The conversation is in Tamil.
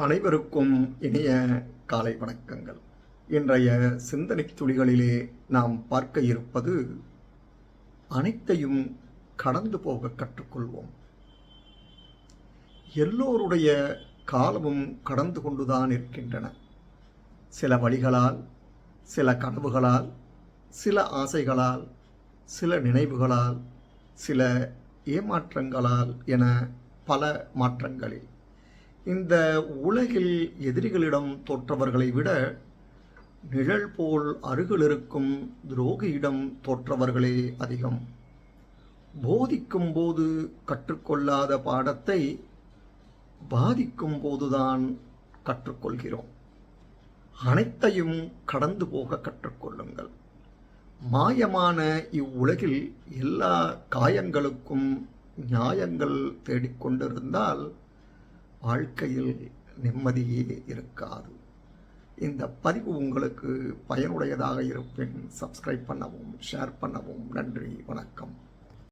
அனைவருக்கும் இனிய காலை வணக்கங்கள். இன்றைய சிந்தனை துளிகளிலே நாம் பார்க்க இருப்பது அனைத்தையும் கடந்து போக கற்றுக்கொள்வோம். எல்லோருடைய காலமும் கடந்து கொண்டுதான் இருக்கின்றன. சில வழிகளால் சில கனவுகளால் சில ஆசைகளால் சில நினைவுகளால் சில ஏமாற்றங்களால் என பல மாற்றங்களில். இந்த உலகில் எதிரிகளிடம் தோற்றவர்களை விட நிழல் போல் அருகில் இருக்கும் துரோகியிடம் தோற்றவர்களே அதிகம். போதிக்கும் போது கற்றுக்கொள்ளாத பாடத்தை பாதிக்கும் போதுதான் கற்றுக்கொள்கிறோம். அனைத்தையும் கடந்து போக கற்றுக்கொள்ளுங்கள். மாயமான இவ்வுலகில் எல்லா காயங்களுக்கும் நியாயங்கள் தேடிக்கொண்டிருந்தால் வாழ்க்கையில் நிம்மதியே இருக்காது. இந்த பதிவு உங்களுக்கு பயனுடையதாக இருப்பின் சப்ஸ்கிரைப் பண்ணவும் ஷேர் பண்ணவும் நன்றி வணக்கம்.